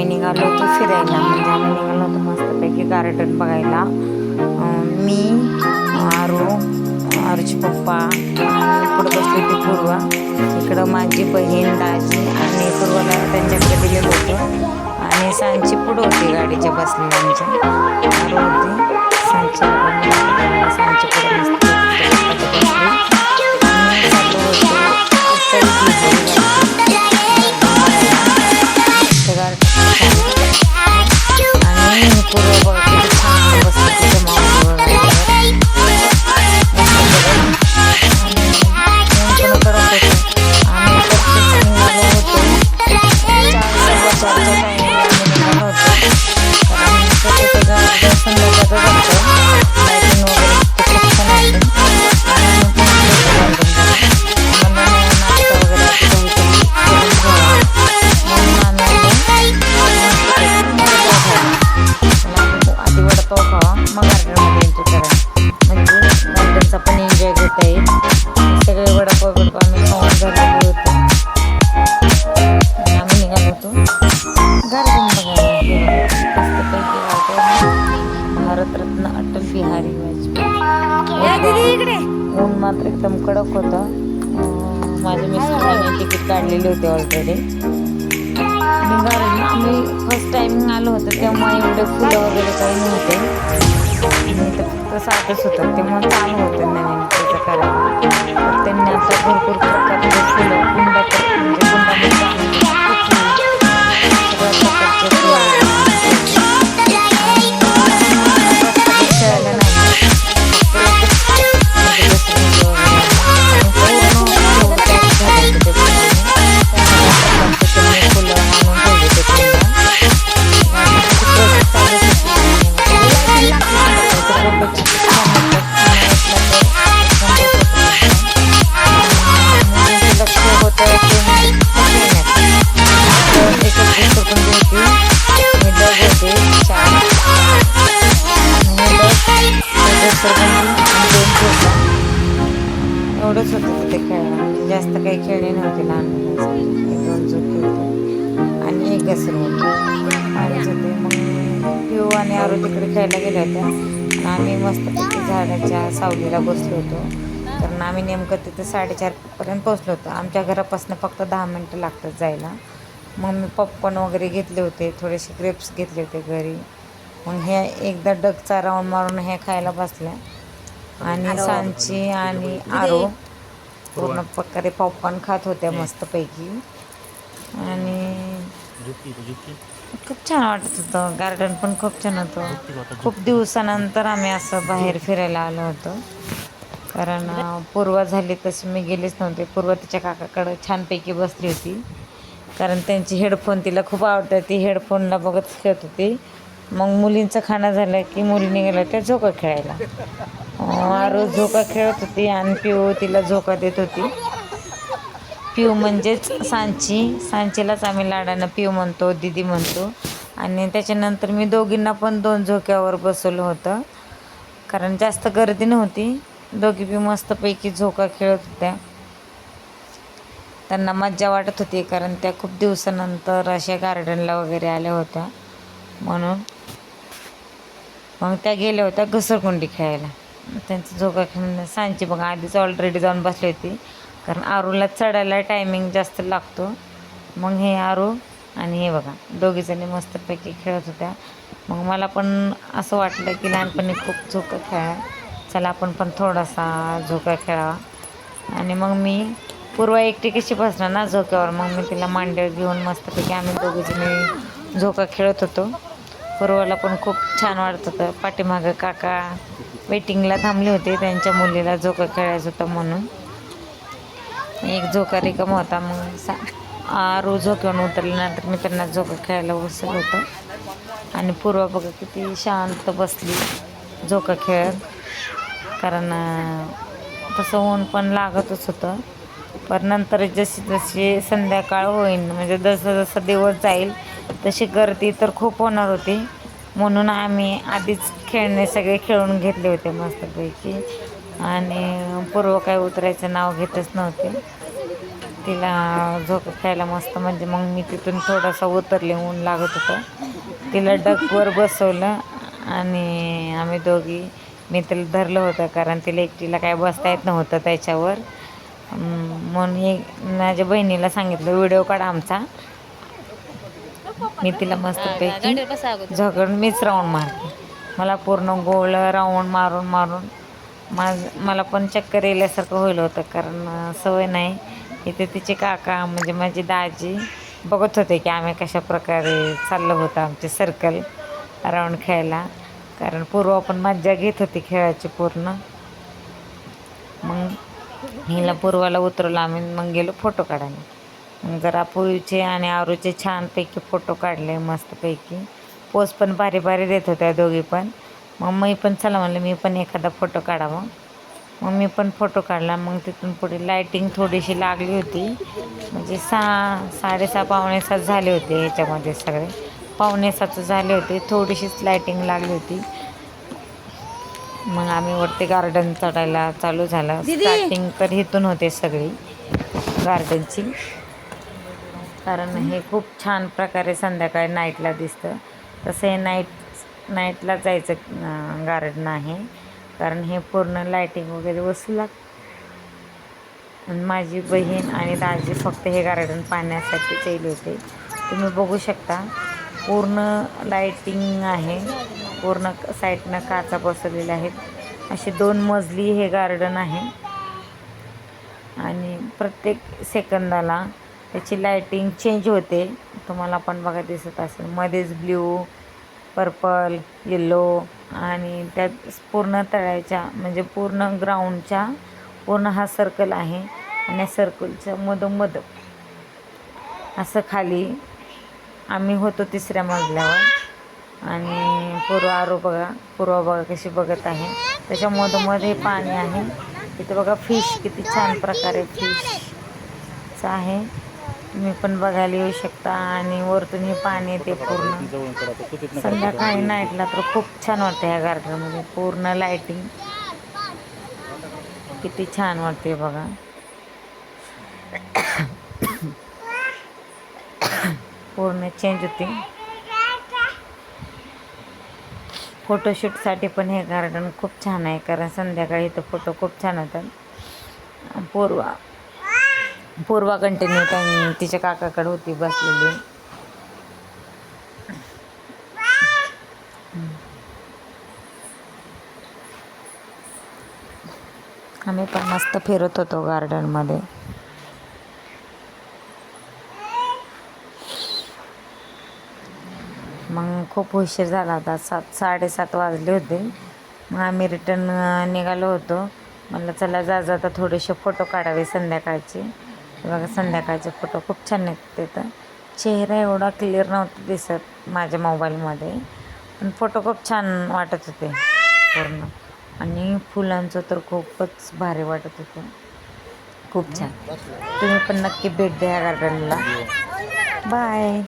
आम्ही निघालो होतो फिरायला. म्हणजे आम्ही निघालो होतो मस्तपैकी गार्डन बघायला. मी आरू आरूचे पप्पा आणि पुढं बसली होती पूर्वा. इकडं माझी बहीण दाजी आणि पूर्वाला त्यांच्याकडे दिलेलं होतं. आणि सांची पुढं होती गाडीच्या बसलेली आमच्या. आरू होती. भारतरत्न अटल बिहारी वाजपेयी. ऊन मात्र एकदम कडक होतं. माझ्या मिस्टरांनी तिकीट काढलेली होती ऑलरेडी गार्डन आम्ही फर्स्ट टाइम आलो होतो तेव्हा एवढे फुलं वगैरे काही नव्हते. फक्त साधंच होतं. तेव्हा चालू होतं नवीन त्याचं करायला त्यांनी आता भरपूर प्रकारचे फुलं कुंडात म्हणजे कुंडामध्ये एवढंच होतं ते खेळायला म्हणजे जास्त काही खेळले नव्हते लहान मुलांसाठी दोन झोके होते. आणि एक घसरवून अडीच होते मग पिऊ आणि आरू तिकडे खेळायला गेल्या होत्या. आणि आम्ही मस्तपैकी झाडाच्या सावलीला बसलो होतो. कारण आम्ही नेमकं तिथं साडेचारपर्यंत पोचलो होतो. आमच्या घरापासून फक्त दहा मिनटं लागतात जायला. मग मी पॉपकॉर्न वगैरे घेतले होते. थोडेसे ग्रेप्स घेतले होते घरी. मग हे एकदा डगचा राऊंड मारून हे खायला बसल्या. आणि सांची आणि आरो. पूर्ण प्रकारे पॉपकॉर्न खात होत्या मस्तपैकी. आणि खूप छान वाटत होतं. गार्डन पण खूप छान होतं. खूप दिवसानंतर आम्ही असं बाहेर फिरायला आलो होतो. कारण पूर्वा झाली तशी मी गेलीच नव्हते. पूर्वा तिच्या काकाकडं छानपैकी बसली होती. कारण त्यांची हेडफोन तिला खूप आवडतात ती हेडफोनला बघत खेळत होती. मग मुलींचं खाणं झालं की मुलीने गेल्या त्या झोका खेळायला. रोज झोका खेळत होती आणि पिऊ तिला झोका देत होती. पिऊ म्हणजेच सांची. सांचीलाच आम्ही लाडानं पिऊ म्हणतो दिदी म्हणतो. आणि त्याच्यानंतर मी दोघींना पण दोन झोक्यावर बसवलं होतं. कारण जास्त गर्दी नव्हती. दोघी बी मस्तपैकी झोका खेळत होत्या. त्यांना मज्जा वाटत होती कारण त्या खूप दिवसानंतर अशा गार्डनला वगैरे आल्या होत्या. म्हणून मग त्या गेल्या होत्या घसरकुंडी खेळायला. त्यांचं झोका खेळणं सांची बघा आधीच ऑलरेडी जाऊन बसली होती. कारण आरूला चढायला टायमिंग जास्त लागतो. मग हे आरू आणि हे बघा दोघीजणी मस्तपैकी खेळत होत्या. मग मला पण असं वाटलं की लहानपणी खूप झोका खेळा. चला आपण पण थोडासा झोका खेळावा. आणि मग मी पूर्वा एकटी कशी बसणार ना झोक्यावर? मग मी तिला मांडीवर घेऊन मस्तपैकी आम्ही दोघीजणी झोका खेळत होतो. पूर्वाला पण खूप छान वाटत होतं. पाठीमागं काका वेटिंगला थांबले होते. त्यांच्या मुलीला झोका खेळायचं होतं म्हणून. एक झोका रिकामा होता मग सा आरू झोक्यावरून उतरल्यानंतर मी त्यांना झोका खेळायला बसलं होतं. आणि पूर्वा बघा किती शांत बसली झोका खेळत. कारण तसं ऊन पण लागतच होतं. पण नंतर जशी जशी संध्याकाळ होईल म्हणजे जसं जसं दिवस जाईल तशी गर्दी तर खूप होणार होती. म्हणून आम्ही आधीच खेळणे सगळे खेळून घेतले होते मस्तपैकी. आणि पूर्व काय उतरायचं नाव घेतच नव्हते. तिला झोप खेळायला मस्त म्हणजे मग मी तिथून थोडासा उतरले ऊन लागत होतं. तिला डगवर बसवलं आणि आम्ही दोघी मी तिला धरलं होतं कारण तिला एकटीला काय बसता येत नव्हतं त्याच्यावर. म्हणून माझ्या बहिणीला सांगितलं व्हिडिओ काढ आमचा. मी तिला मस्तपैकी झगडून मीच राऊंड मारते. मला पूर्ण गोल राऊंड मारून मारून माझ मला पण चक्कर येल्यासारखं होईल होतं कारण सवय नाही. इथे तिचे काका म्हणजे माझी दाजी बघत होते की आम्ही कशा प्रकारे चाललं होतं आमचे सर्कल राऊंड खेळायला. कारण पूर्व पण मज्जा घेत होती खेळाची पूर्ण. मग हिला पूर्वाला उतरवलं आम्ही मग गेलो फोटो काढायला. जरा पूवीचे आणि आरूचे छानपैकी फोटो काढले मस्तपैकी. पोज पण भारी भारी देत होत्या दोघी पण. मग मी पण चला म्हणलं मी पण एखादा फोटो काढावा. मग मी पण फोटो काढला. मग तिथून पुढे लायटिंग थोडीशी लागली होती. म्हणजे सहा साडेसहा पावणे सात झाले होते ह्याच्यामध्ये सगळे. पावणे सात झाले होते. थोडीशीच लायटिंग लागली होती. मग आम्ही वरती गार्डन चढायला चालू झालं. स्टार्टिंग तर इथून होते सगळी. गार्डनची कारण हे खूप छान प्रकारे संध्याकाळी नाईटला दिसतं. तसं हे नाईट नाईटला जायचं गार्डन आहे. कारण हे पूर्ण लाईटिंग वगैरे बसू लाग माझी बहीण आणि दाजी फक्त हे गार्डन पाहण्यासाठी येईल होते. तुम्ही बघू शकता पूर्ण लाईटिंग आहे. पूर्ण साईडनं काचा बसवलेल्या आहेत. असे दोन मजली हे गार्डन आहे. आणि प्रत्येक सेकंदाला त्याची लाईटिंग चेंज होते. तुम्हाला पण बघा दिसत असेल. मध्येच ब्ल्यू पर्पल येल्लो आणि त्यात पूर्ण तळ्याच्या म्हणजे पूर्ण ग्राउंडच्या पूर्ण हा सर्कल आहे. आणि या सर्कलच्या मधोमध असं खाली आम्ही होतो तिसऱ्या मजल्यावर. आणि पूर्व आरो बघा पूर्व बघा कशी बघत आहे. त्याच्या मधोमध हे पाणी आहे. इथं बघा फिश किती छान प्रकारे फिशचं आहे. तुम्ही पण बघायला येऊ शकता आणि वरतून हे पाणी येते पूर्ण. संध्याकाळी नाईटला तर खूप छान वाटतं ह्या गार्डनमध्ये पूर्ण लाईटिंग किती छान वाटते बघा. पूर्ण चेंज होते. फोटोशूटसाठी पण हे गार्डन खूप छान आहे कारण संध्याकाळी इथं फोटो खूप छान होतात. पूर्वा. पूर्वा कंटिन्यू त्या तिच्या काकाकडे होती बसलेली. आम्ही पण मस्त फिरत होतो गार्डनमध्ये मग खूप उशीर झाला होता सात साडेसात वाजले होते. मग आम्ही रिटर्न निघालो होतो. म्हटलं चला जा जाता थोडेसे फोटो काढावे संध्याकाळचे. बघा संध्याकाळचे फोटो खूप छान निघते तर चेहरा एवढा क्लिअर नव्हता दिसत माझ्या मोबाईलमध्ये पण फोटो खूप छान वाटत होते पूर्ण. आणि फुलांचं तर खूपच भारी वाटत होतं. खूप छान. तुम्ही पण नक्की भेट द्या गार्डनला बाय